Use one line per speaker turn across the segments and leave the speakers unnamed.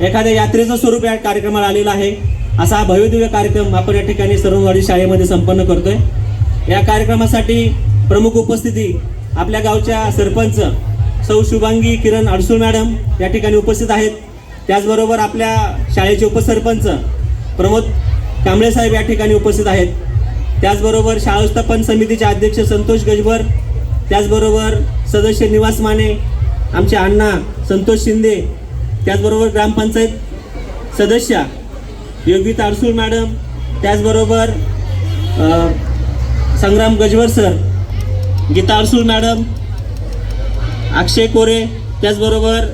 एखाद्या यात्रेचं स्वरूप या कार्यक्रमाला आलेलं आहे. असा हा भव्यदिव्य कार्यक्रम आपण या ठिकाणी सर्ववाडी शाळेमध्ये संपन्न करतोय. या कार्यक्रमासाठी प्रमुख उपस्थिती आपल्या गावच्या सरपंच सौ शुभांगी किरण अडसूळ मॅडम या ठिकाणी उपस्थित आहेत. त्याचबरोबर आपल्या शाळेचे उपसरपंच प्रमोद कांबळे साहेब या ठिकाणी उपस्थित आहेत. त्याचबरोबर शाळा व्यवस्थापन समितीचे अध्यक्ष संतोष गजबर त्याचबरोबर सदस्य निवास माने आमचे अण्णा संतोष शिंदे त्याचबरोबर ग्रामपंचायत सदस्या योगिता अडसूळ मॅडम त्याचबरोबर संग्राम गजवर सर गीता अडसूळ मॅडम अक्षय कोरे त्याचबरोबर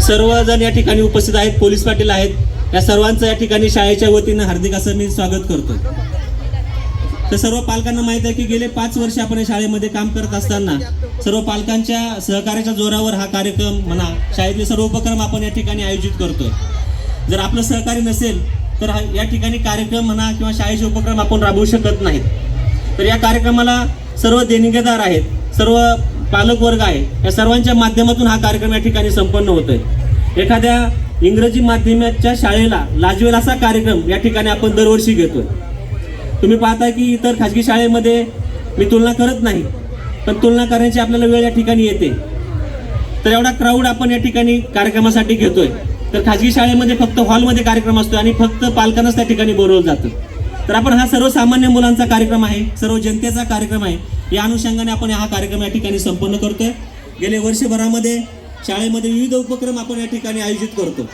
सर्वजण या ठिकाणी उपस्थित आहेत पोलीस पाटील आहेत. या सर्वांचं या ठिकाणी शाळेच्या वतीनं हार्दिक असं मी स्वागत करतो तर सर्व पालकांना माहीत आहे की गेले पाच वर्ष आपण या शाळेमध्ये काम करत असताना सर्व पालकांच्या सहकार्याच्या जोरावर हा कार्यक्रम म्हणा शाळेतले सर्व उपक्रम आपण या ठिकाणी आयोजित करतोय. जर आपलं सहकार्य नसेल तर हा- या ठिकाणी कार्यक्रम म्हणा किंवा शाळेचे उपक्रम आपण राबवू शकत नाहीत. तर या कार्यक्रमाला सर्व देणगीदार आहेत सर्व पालक वर्ग आहे या सर्वांच्या माध्यमातून हा कार्यक्रम या ठिकाणी संपन्न होतोय. एखाद्या इंग्रजी माध्यमाच्या शाळेला लाजवेल असा कार्यक्रम या ठिकाणी आपण दरवर्षी घेतोय. तुम्ही पाहताय की इतर खाजगी शाळेमध्ये मी तुलना करत नाही पण तुलना करण्याची आपल्याला वेळ या ठिकाणी येते. तर एवढा क्राऊड आपण या ठिकाणी कार्यक्रमासाठी घेतोय. तर खाजगी शाळेमध्ये फक्त हॉलमध्ये कार्यक्रम असतो आणि फक्त पालकांनाच त्या ठिकाणी बोलवलं जातं. तर आपण हा सर्वसामान्य मुलांचा कार्यक्रम आहे सर्व जनतेचा कार्यक्रम आहे. या अनुषंगाने आपण हा कार्यक्रम या ठिकाणी संपन्न करतोय. गेले वर्षभरामध्ये शाळेमध्ये विविध उपक्रम आपण या ठिकाणी आयोजित करतो.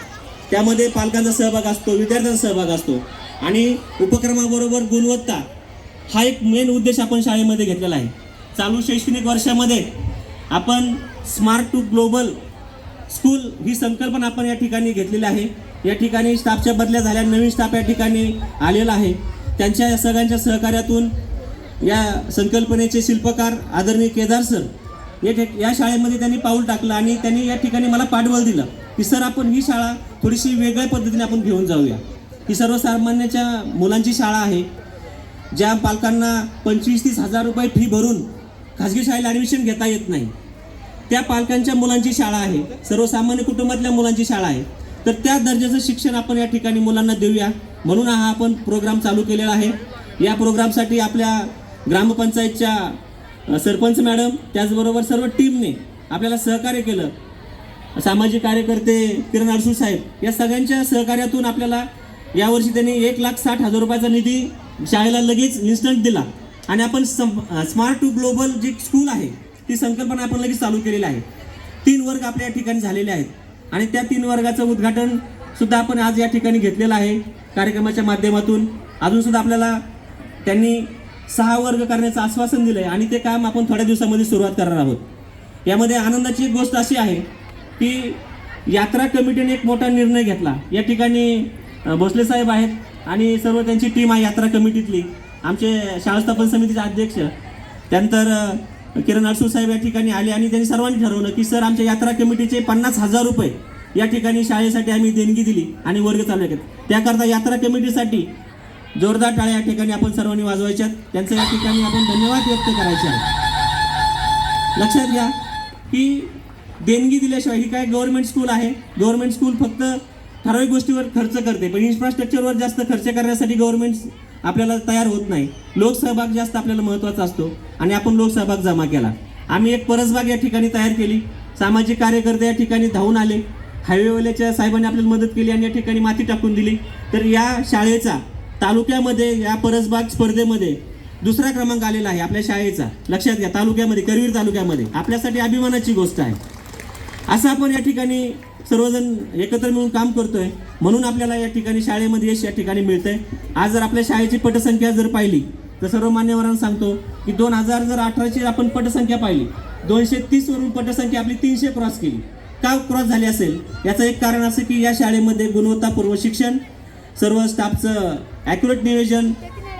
त्यामध्ये पालकांचा सहभाग असतो विद्यार्थ्यांचा सहभाग असतो. आणि उपक्रमाबरोबर गुणवत्ता हा एक मेन उद्देश आपण शाळेमध्ये घेतलेला आहे. चालू शैक्षणिक वर्षामध्ये आपण स्मार्ट टू ग्लोबल स्कूल ही संकल्पना आपण या ठिकाणी घेतलेली आहे. या ठिकाणी स्टाफच्या बदल्या झाल्या नवीन स्टाफ या ठिकाणी आलेला आहे. त्यांच्या या सगळ्यांच्या सहकार्यातून या संकल्पनेचे शिल्पकार आदरणीय केदार सर या ठिक या शाळेमध्ये त्यांनी पाऊल टाकलं आणि त्यांनी या ठिकाणी मला पाठबळ दिलं की सर आपण ही शाळा थोडीशी वेगळ्या पद्धतीने आपण घेऊन जाऊया. ही सर्वसामान्याच्या मुलांची शाळा आहे ज्या पालकांना पंचवीस तीस हजार रुपये फी भरून खाजगी शाळेला ॲडमिशन घेता येत नाही. त्या पालकांच्या मुलांची शाळा आहे सर्वसामान्य कुटुंबातल्या मुलांची शाळा आहे. तर त्या दर्जाचं शिक्षण आपण या ठिकाणी मुलांना देऊया. म्हणून हा आपण प्रोग्राम चालू केलेला आहे. या प्रोग्रामसाठी आपल्या ग्रामपंचायतच्या सरपंच मॅडम त्याचबरोबर सर्व टीमने आपल्याला सहकार्य केलं. सामाजिक कार्यकर्ते किरण अडसूळ साहेब या सगळ्यांच्या सहकार्यातून आपल्याला यावर्षी त्यांनी एक लाख साठ हजार रुपयाचा निधी शाळेला लगेच इन्स्टंट दिला. आणि आपण स्मार्ट टू ग्लोबल जी स्कूल आहे ती संकल्पना आपण लगेच चालू केलेली आहे. तीन वर्ग आपल्या या ठिकाणी झालेले आहेत. आणि त्या तीन वर्गाचं उद्घाटन सुद्धा आपण आज या ठिकाणी घेतलेलं आहे कार्यक्रमाच्या माध्यमातून. अजूनसुद्धा आपल्याला त्यांनी सहा वर्ग करण्याचं आश्वासन दिलं आहे आणि ते काम आपण थोड्या दिवसामध्ये सुरुवात करणार आहोत. यामध्ये आनंदाची एक गोष्ट अशी आहे की यात्रा कमिटीने एक मोठा निर्णय घेतला. या ठिकाणी भोसले साहेब आहेत आणि सर्व त्यांची टीम आहे यात्रा कमिटीतली. आमचे शाळास्थापन समितीचे अध्यक्ष. त्यानंतर किरण अडसूळ साहेब या ठिकाणी आले आणि त्यांनी सर्वांनी ठरवलं की सर आमच्या यात्रा कमिटीचे पन्नास हजार रुपये या ठिकाणी शाळेसाठी आम्ही देणगी दिली आणि वर्ग चालू केले त्याकरता यात्रा कमिटीसाठी जोरदार टाळ्या या ठिकाणी आपण सर्वांनी वाजवायच्यात त्यांचं या ठिकाणी आपण धन्यवाद व्यक्त करायचे आहे लक्षात घ्या की देणगी दिल्याशिवाय ही काय गव्हर्मेंट स्कूल आहे? गव्हर्मेंट स्कूल फक्त ठराविक गोष्टीवर खर्च करते पण इन्फ्रास्ट्रक्चरवर जास्त खर्च करण्यासाठी गव्हर्नमेंट आपल्याला तयार होत नाही. लोकसहभाग जास्त आपल्याला महत्त्वाचा असतो आणि आपण लोकसहभाग जमा केला. आम्ही एक परसबाग या ठिकाणी तयार केली. सामाजिक कार्यकर्ते या ठिकाणी धावून आले. हायवेवाल्याच्या साहेबांनी आपल्याला मदत केली आणि या ठिकाणी माती टाकून दिली. तर या शाळेचा तालुक्यामध्ये या परसबाग स्पर्धेमध्ये दुसरा क्रमांक आलेला आहे आपल्या शाळेचा. लक्षात घ्या तालुक्यामध्ये करवीर तालुक्यामध्ये. आपल्यासाठी अभिमानाची गोष्ट आहे. असं आपण या ठिकाणी सर्वजण एकत्र मिळून काम करतोय. म्हणून आपल्याला या ठिकाणी शाळेमध्ये यश या ठिकाणी मिळतंय. आज जर आपल्या शाळेची पटसंख्या जर पाहिली तर सर्व मान्यवरांना सांगतो की दोन हजार जर अठराची आपण पटसंख्या पाहिली दोनशे तीसवरून पटसंख्या आपली तीनशे क्रॉस केली. का क्रॉस झाली असेल? याचं एक कारण असं की या शाळेमध्ये गुणवत्तापूर्व शिक्षण सर्व स्टाफचं ॲक्युरेट नियोजन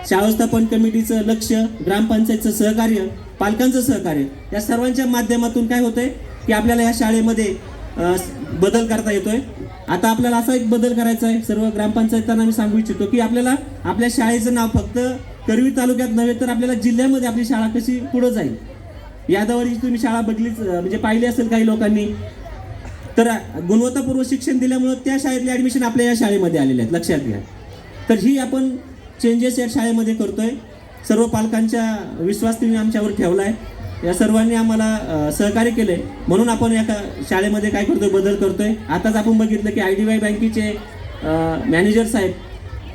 शाळास्थापन कमिटीचं लक्ष ग्रामपंचायतचं सहकार्य पालकांचं सहकार्य या सर्वांच्या माध्यमातून काय होतंय की आपल्याला या शाळेमध्ये बदल करता येतोय. आता आपल्याला असा एक बदल करायचा आहे. सर्व ग्रामपंचायतांना मी सांगू इच्छितो की आपल्याला आपल्या शाळेचं नाव फक्त करवी तालुक्यात नव्हे तर आपल्याला जिल्ह्यामध्ये आपली शाळा कशी पुढं जाईल? यादवाची तुम्ही शाळा बघलीच म्हणजे पाहिली असेल काही लोकांनी. तर गुणवत्तापूर्व शिक्षण दिल्यामुळं त्या शाळेतले ॲडमिशन आपल्या या शाळेमध्ये आलेले आहेत. लक्षात घ्या. तर ही आपण चेंजेस या शाळेमध्ये करतोय. सर्व पालकांच्या विश्वास तुम्ही आमच्यावर ठेवला आहे या सर्वांनी आम्हाला सहकार्य केले म्हणून आपण या का- शाळेमध्ये काय करतोय बदल करतोय. आताच आपण बघितलं की आय डी वाय बँकेचे मॅनेजर साहेब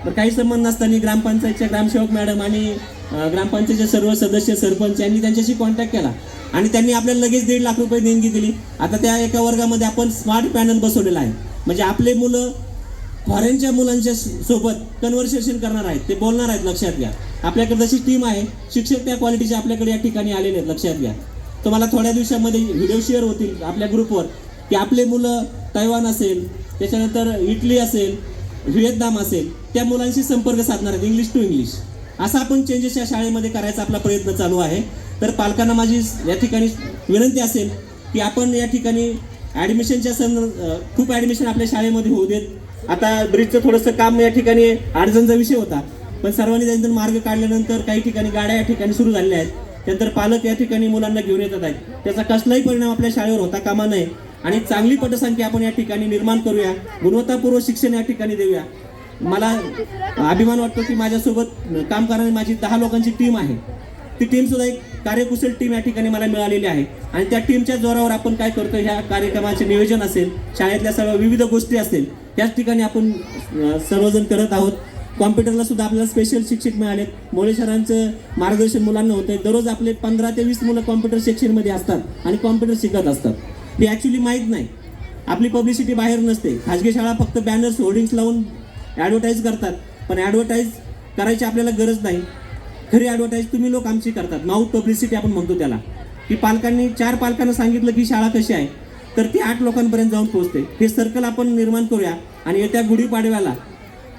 तर काही संबंध नसताना ग्रामपंचायतच्या ग्रामसेवक मॅडम आणि ग्रामपंचायतचे सर्व सदस्य सरपंच यांनी त्यांच्याशी कॉन्टॅक्ट केला. आणि त्यांनी आपल्याला लगेच दीड लाख रुपये देणगी दिली. आता त्या एका वर्गामध्ये आपण स्मार्ट पॅनल बसवलेला आहे. म्हणजे आपले मुलं फॉरेनच्या मुलांच्या सोबत कन्व्हर्सेशन करणार आहेत. ते बोलणार आहेत लक्षात घ्या. आपल्याकडे जशी टीम आहे शिक्षक त्या क्वालिटीचे आपल्याकडे या ठिकाणी आलेले आहेत लक्षात घ्या. तुम्हाला थोड्या दिवसामध्ये व्हिडिओ शेअर होतील आपल्या ग्रुपवर की आपले मुलं तैवान असेल त्याच्यानंतर इटली असेल व्हिएतनाम असेल त्या मुलांशी संपर्क साधणार आहेत इंग्लिश टू इंग्लिश असा आपण चेंजेस या शाळेमध्ये करायचा आपला प्रयत्न चालू आहे. तर पालकांना माझी या ठिकाणी विनंती असेल की आपण या ठिकाणी ॲडमिशनच्या सं खूप ॲडमिशन आपल्या शाळेमध्ये होऊ देत. आता ब्रिजचं थोडंसं काम या ठिकाणी अडचणचा विषय होता. पण सर्वांनी त्यांचा मार्ग काढल्यानंतर काही ठिकाणी गाड्या या ठिकाणी सुरू झालेल्या आहेत. त्यानंतर पालक या ठिकाणी मुलांना घेऊन येतात आहेत. त्याचा कसलाही परिणाम आपल्या शाळेवर होता कामा नये. आणि चांगली पटसंख्या आपण या ठिकाणी निर्माण करूया. गुणवत्तापूर्व शिक्षण या ठिकाणी देऊया. मला अभिमान वाटतो की माझ्यासोबत काम करणारी माझी दहा लोकांची टीम आहे. ती टीम सुद्धा एक कार्यकुशल टीम या ठिकाणी मला मिळालेली आहे. आणि त्या टीमच्या जोरावर आपण काय करतो ह्या कार्यक्रमाचे नियोजन असेल शाळेतल्या सर्व विविध गोष्टी असतील त्याच ठिकाणी आपण सर्वजण करत आहोत. कॉम्प्युटरला सुद्धा आपल्याला स्पेशल शिक्षक मिळालेत. मोळे सरांचं मार्गदर्शन मुलांना होतं दररोज आपले पंधरा ते वीस मुलं कॉम्प्युटर सेक्शनमध्ये असतात आणि कॉम्प्युटर शिकत असतात. ते ॲक्च्युली माहीत नाही. आपली पब्लिसिटी बाहेर नसते. खाजगी शाळा फक्त बॅनर्स होर्डिंग्स लावून ॲडव्हर्टाईज करतात. पण ॲडव्हर्टाईज करायची आपल्याला गरज नाही. खरी ॲडव्हर्टाईज तुम्ही लोक आमची करतात. माऊथ पब्लिसिटी आपण म्हणतो त्याला. की पालकांनी चार पालकांना सांगितलं की शाळा कशी आहे? तर ती आठ लोकांपर्यंत जाऊन पोहोचते. हे सर्कल आपण निर्माण करूया आणि येत्या गुढीपाडव्याला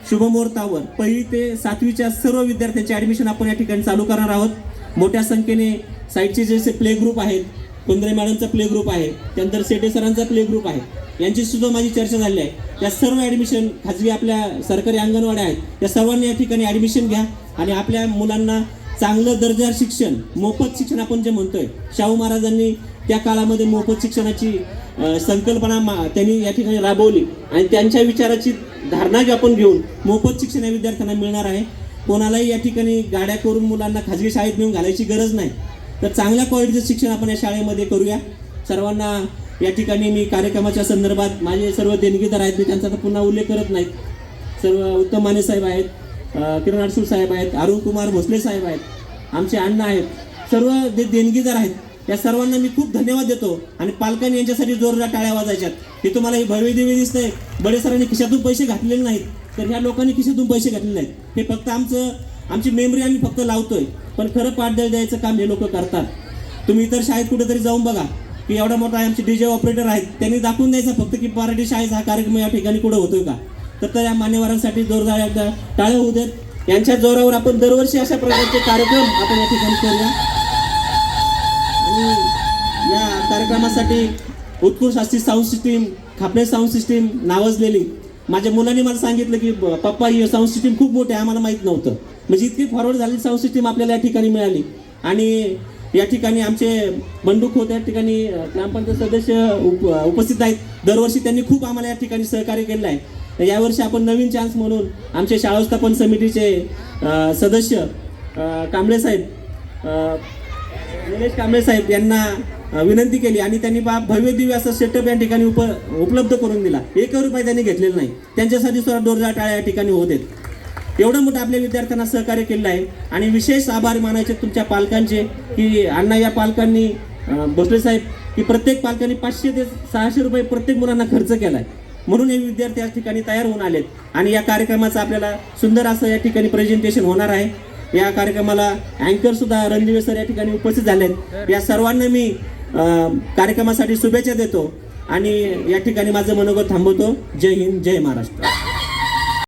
शुभमुहूर्तावर पहिली ते सातवीच्या सर्व विद्यार्थ्यांचे ॲडमिशन आपण या ठिकाणी चालू करणार आहोत. मोठ्या संख्येने साईडचे जसे प्ले ग्रुप आहेत कुंद्रे मॅडमचा प्ले ग्रुप आहे त्यानंतर सेटे सरांचा प्ले ग्रुप आहे यांची सुद्धा माझी चर्चा झाली आहे. त्या सर्व ॲडमिशन खाजगी आपल्या सरकारी अंगणवाड्या आहेत त्या सर्वांनी या ठिकाणी ॲडमिशन घ्या आणि आपल्या मुलांना चांगलं दर्जा शिक्षण मोफत शिक्षण आपण जे म्हणतोय शाहू महाराजांनी त्या काळामध्ये मोफत शिक्षणाची संकल्पना मा- त्यांनी या ठिकाणी राबवली. आणि त्यांच्या विचाराची धारणा जी आपण घेऊन मोफत शिक्षण या विद्यार्थ्यांना मिळणार आहे कोणालाही या ठिकाणी गाड्या करून मुलांना खाजगी शाळेत नेऊन घालायची गरज नाही. तर चांगल्या क्वालिटीचं शिक्षण आपण या शाळेमध्ये करूया. सर्वांना या ठिकाणी मी कार्यक्रमाच्या संदर्भात माझे सर्व देणगीदार आहेत मी त्यांचा आता पुन्हा उल्लेख करत नाही. सर्व उत्तम माने साहेब आहेत किरण अडसूळ साहेब आहेत अरुण कुमार भोसले साहेब आहेत आमचे अण्णा आहेत सर्व जे देणगीदार आहेत या सर्वांना मी खूप धन्यवाद देतो. आणि पालकांनी यांच्यासाठी जोरदार टाळ्या वाजायच्यात. हे तुम्हाला ही भव्य देवी दिसतंय. बडे सरांनी खिशातून पैसे घातलेले नाहीत. तर ह्या लोकांनी खिशातून पैसे घातलेले नाहीत. हे फक्त आमचं आमची मेमरी आम्ही फक्त लावतोय. पण खरं पाठदळ द्यायचं काम हे लोक करतात. तुम्ही इतर शाळेत कुठेतरी जाऊन बघा की एवढा मोठा आमचे डीजे ऑपरेटर आहेत. त्यांनी दाखवून द्यायचा फक्त की मराठी शाळेचा हा कार्यक्रम या ठिकाणी कुठं होतोय का? तर त्या या मान्यवरांसाठी जोरदार टाळ्या होऊ देत. यांच्या जोरावर आपण दरवर्षी अशा प्रकारचे कार्यक्रम आपण या ठिकाणी करूया. मी या कार्यक्रमासाठी उत्कृष्ट अशी sound system Khapane sound system नावाजलेली. माझ्या मुलांनी मला सांगितलं की पप्पा ही साऊंड सिस्टीम खूप मोठी आहे आम्हाला माहीत नव्हतं. म्हणजे इतकी फॉरवर्ड झालेली साऊंड सिस्टीम आपल्याला या ठिकाणी मिळाली. आणि या ठिकाणी आमचे बंडू खोत या ठिकाणी ग्रामपंचायत सदस्य उप उपस्थित आहेत. दरवर्षी त्यांनी खूप आम्हाला या ठिकाणी सहकार्य केलं आहे. यावर्षी आपण नवीन चान्स म्हणून आमचे शाळा व्यवस्थापन समितीचे सदस्य कांबळे साहेब निलेश कांबळे साहेब यांना विनंती केली आणि त्यांनी बा भव्य दिव्य असं सेटअप या ठिकाणी उप उपलब्ध करून दिला. एक रुपये त्यांनी घेतलेला नाही. त्यांच्यासाठी सुद्धा डोरजा टाळ्या या ठिकाणी होत आहेत. एवढं मोठं आपल्या विद्यार्थ्यांना सहकार्य केलं आहे. आणि विशेष आभार मानायचे तुमच्या पालकांचे की अण्णा या पालकांनी भोसले साहेब की प्रत्येक पालकांनी पाचशे ते सहाशे रुपये प्रत्येक मुलांना खर्च केला आहे म्हणून हे विद्यार्थी या ठिकाणी तयार होऊन आलेत. आणि या कार्यक्रमाचं आपल्याला सुंदर असं या ठिकाणी प्रेझेंटेशन होणार आहे. या कार्यक्रमाला अँकर सुद्धा रणदिवे सर या ठिकाणी उपस्थित झालेत. या सर्वांना मी कार्यक्रमासाठी शुभेच्छा देतो आणि या ठिकाणी माझं मनोगत थांबवतो. जय हिंद जय महाराष्ट्र.